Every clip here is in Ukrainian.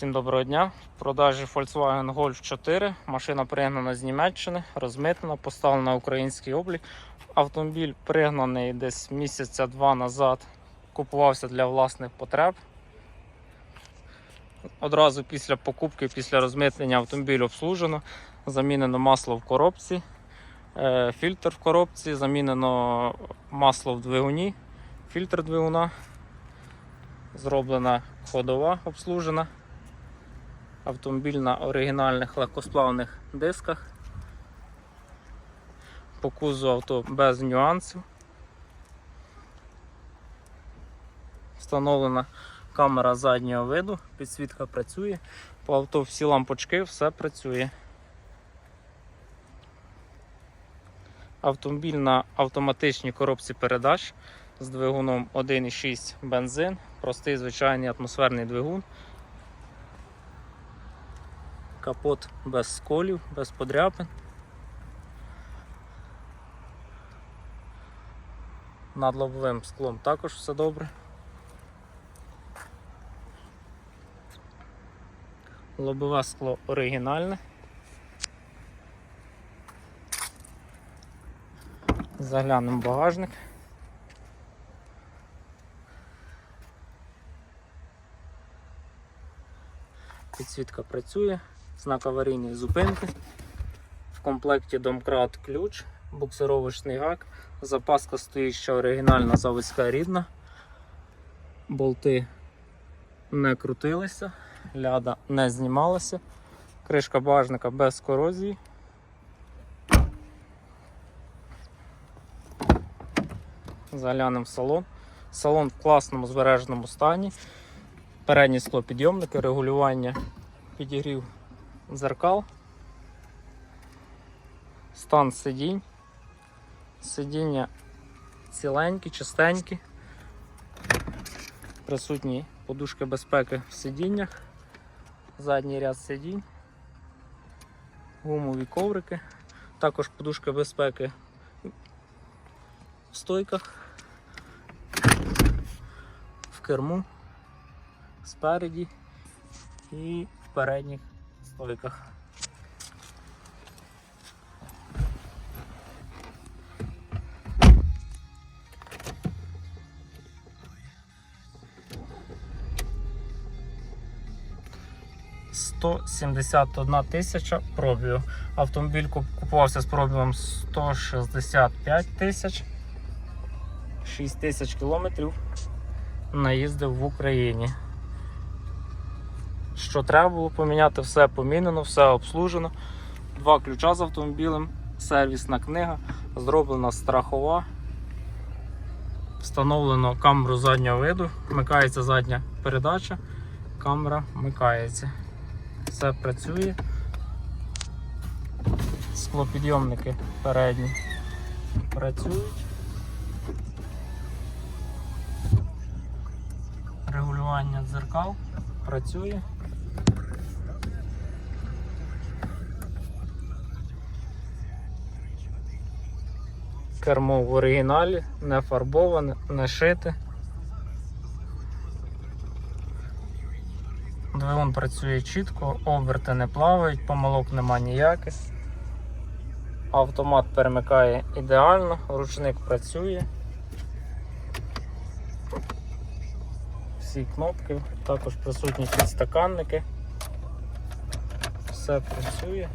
Всім доброго дня. В продажі Volkswagen Golf 4. Машина пригнана з Німеччини, розмитнена, поставлена на український облік. Автомобіль пригнаний десь місяця два назад. Купувався для власних потреб. Одразу після покупки, після розмитнення автомобіль обслужено. Замінено масло в коробці, е, фільтр в коробці, замінено масло в двигуні, фільтр двигуна. Зроблена ходова обслужена. Автомобіль на оригінальних легкосплавних дисках. По кузу авто без нюансів. Встановлена камера заднього виду, підсвітка працює. По авто всі лампочки, все працює. Автомобіль на автоматичній коробці передач з двигуном 1,6 бензин, простий звичайний атмосферний двигун. Капот без сколів, без подряпин. Над лобовим склом також все добре. Лобове скло оригінальне. Заглянемо багажник. Підсвітка працює, знак аварійної зупинки. В комплекті домкрат ключ, буксировочний гак, запаска стоїть ще оригінальна заводська рідна. Болти не крутилися, ляда не знімалася, кришка багажника без корозії. Заглянемо в салон. Салон в класному збереженому стані. Передні склопідйомники, регулювання підігрів дзеркал, стан сидінь, сидіння ціленькі, чистенькі, присутні подушки безпеки в сидіннях, задній ряд сидінь, гумові коврики, також подушка безпеки в стойках, в керму. Спереді. І в передніх стойках. Сто сімдесят одна тисяча пробігу. Автомобіль купувався з пробігом 165 тисяч. 6 тисяч кілометрів наїздив в Україні. Що треба було поміняти, все помінено, все обслужено. Два ключа з автомобілем, сервісна книга, зроблена страхова. Встановлено камеру заднього виду, вмикається задня передача, камера вмикається. Все працює. Склопідйомники передні працюють. Регулювання дзеркал працює. Кермо в оригіналі, не фарбоване, не шите. Двигун працює чітко, оберти не плавають, помилок нема ніяких. Автомат перемикає ідеально, ручник працює. всі кнопки, також присутні підстаканники. Все працює,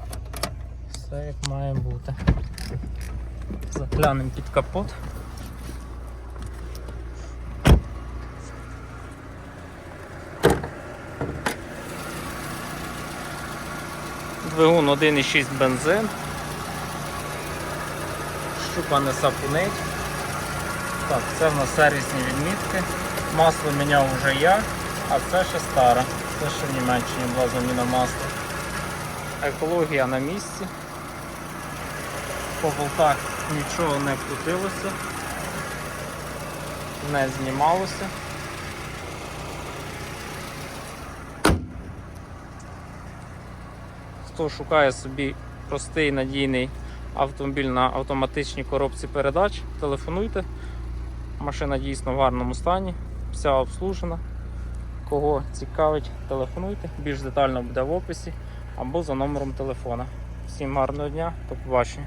все як має бути. Заглянемо під капот. Двигун 1,6 бензин. Щупа не сапунить. Так, це в нас сервісні відмітки. Масло міняв вже я, а це ще старе. Це ще в Німеччині була заміна масла. Екологія на місці. По болтах нічого не крутилося, не знімалося. Хто шукає собі простий надійний автомобіль на автоматичній коробці передач, телефонуйте. Машина дійсно в гарному стані, вся обслужена. Кого цікавить, телефонуйте. Більш детально буде в описі або за номером телефона. Всім гарного дня, до побачення.